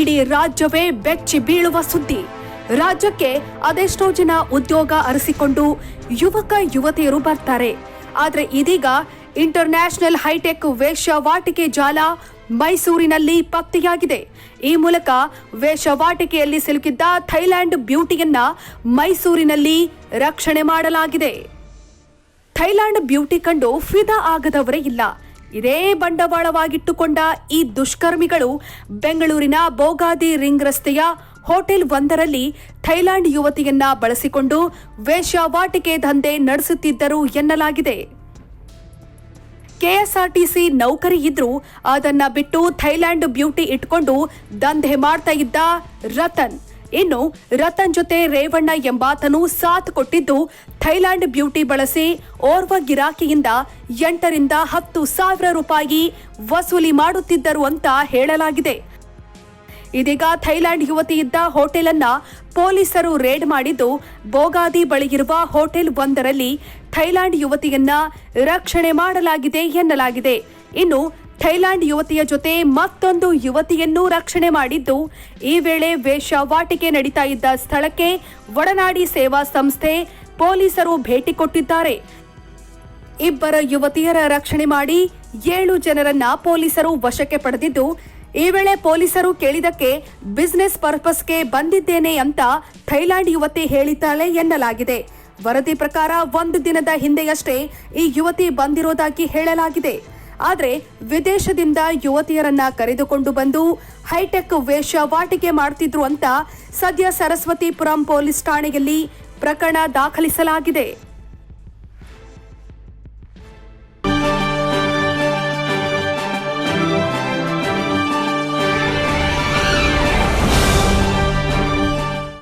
ಇಡೀ ರಾಜ್ಯವೇ ಬೆಚ್ಚಿ ಬೀಳುವ ಸುದ್ದಿ. ರಾಜ್ಯಕ್ಕೆ ಅದೆಷ್ಟೋ ಜನ ಉದ್ಯೋಗ ಅರಸಿಕೊಂಡು ಯುವಕ ಯುವತಿಯರು ಬರ್ತಾರೆ. ಆದರೆ ಇದೀಗ ಇಂಟರ್ನ್ಯಾಷನಲ್ ಹೈಟೆಕ್ ವೇಷವಾಟಿಕೆ ಜಾಲ ಮೈಸೂರಿನಲ್ಲಿ ಪತ್ತೆಯಾಗಿದೆ ಈ ಮೂಲಕ ವೇಷವಾಟಿಕೆಯಲ್ಲಿ ಸಿಲುಕಿದ್ದ ಥೈಲ್ಯಾಂಡ್ ಬ್ಯೂಟಿಯನ್ನ ಮೈಸೂರಿನಲ್ಲಿ ರಕ್ಷಣೆ ಮಾಡಲಾಗಿದೆ. ಥೈಲ್ಯಾಂಡ್ ಬ್ಯೂಟಿ ಕಂಡು ಫಿದಾ ಆಗದವರೇ ಇಲ್ಲ. ಇದೇ ಬಂಡವಾಳವಾಗಿಟ್ಟುಕೊಂಡ ಈ ದುಷ್ಕರ್ಮಿಗಳು ಬೆಂಗಳೂರಿನ ಬೋಗಾದಿ ರಿಂಗ್ ರಸ್ತೆಯ ಹೋಟೆಲ್ ಒಂದರಲ್ಲಿ ಥೈಲ್ಯಾಂಡ್ ಯುವತಿಯನ್ನ ಬಳಸಿಕೊಂಡು ವೇಶ್ಯಾವಾಟಿಕೆ ದಂಧೆ ನಡೆಸುತ್ತಿದ್ದರು ಎನ್ನಲಾಗಿದೆ. ಕೆಎಸ್ಆರ್ಟಿಸಿ ನೌಕರಿ ಇದ್ರೂ ಅದನ್ನ ಬಿಟ್ಟು ಥೈಲ್ಯಾಂಡ್ ಬ್ಯೂಟಿ ಇಟ್ಕೊಂಡು ದಂಧೆ ಮಾಡ್ತಾ ಇದ್ದ ರತನ್. ಇನ್ನು ರತನ್ ಜೊತೆ ರೇವಣ್ಣ ಎಂಬಾತನು ಸಾಥ್ ಕೊಟ್ಟಿದ್ದು ಥೈಲ್ಯಾಂಡ್ ಬ್ಯೂಟಿ ಬಳಸಿ ಓರ್ವ ಗಿರಾಕಿಯಿಂದ ಎಂಟರಿಂದ ಹತ್ತು ಸಾವಿರ ರೂಪಾಯಿ ವಸೂಲಿ ಮಾಡುತ್ತಿದ್ದರು ಅಂತ ಹೇಳಲಾಗಿದೆ. ಇದೀಗ ಥೈಲ್ಯಾಂಡ್ ಯುವತಿಯಿದ್ದ ಹೋಟೆಲ್ ಅನ್ನ ಪೊಲೀಸರು ರೇಡ್ ಮಾಡಿದ್ದು ಬೋಗಾದಿ ಬಳಿಯಿರುವ ಹೋಟೆಲ್ ಒಂದರಲ್ಲಿ ಥೈಲ್ಯಾಂಡ್ ಯುವತಿಯನ್ನ ರಕ್ಷಣೆ ಮಾಡಲಾಗಿದೆ ಎನ್ನಲಾಗಿದೆ. ಇನ್ನು ಥೈಲ್ಯಾಂಡ್ ಯುವತಿಯ ಜೊತೆ ಮತ್ತೊಂದು ಯುವತಿಯನ್ನು ರಕ್ಷಣೆ ಮಾಡಿದ್ದು, ಈ ವೇಳೆ ವೇಷವಾಟಿಕೆ ನಡೀತಾ ಇದ್ದ ಸ್ಥಳಕ್ಕೆ ಒಡನಾಡಿ ಸೇವಾ ಸಂಸ್ಥೆ ಪೊಲೀಸರು ಭೇಟಿ ಕೊಟ್ಟಿದ್ದಾರೆ. ಇಬ್ಬರ ಯುವತಿಯರ ರಕ್ಷಣೆ ಮಾಡಿ ಏಳು ಜನರನ್ನ ಪೊಲೀಸರು ವಶಕ್ಕೆ ಪಡೆದಿದ್ದು, ಈ ವೇಳೆ ಪೊಲೀಸರು ಕೇಳಿದಕ್ಕೆ ಬಿಸಿನೆಸ್ ಪರ್ಪಸ್ಗೆ ಬಂದಿದ್ದೇನೆ ಅಂತ ಥೈಲ್ಯಾಂಡ್ ಯುವತಿ ಹೇಳಿದ್ದಾಳೆ ಎನ್ನಲಾಗಿದೆ. ವರದಿ ಪ್ರಕಾರ ಒಂದು ದಿನದ ಹಿಂದೆಯಷ್ಟೇ ಈ ಯುವತಿ ಬಂದಿರೋದಾಗಿ ಹೇಳಲಾಗಿದೆ. ಆದ್ರೆ ವಿದೇಶದಿಂದ ಯುವತಿಯರನ್ನ ಕರೆದುಕೊಂಡು ಬಂದು ಹೈಟೆಕ್ ವೇಷವಾಟಿಕೆ ಮಾಡ್ತಿದ್ರು ಅಂತ ಸದ್ಯ ಸರಸ್ವತಿಪುರಂ ಪೊಲೀಸ್ ಠಾಣೆಯಲ್ಲಿ ಪ್ರಕರಣ ದಾಖಲಿಸಲಾಗಿದೆ.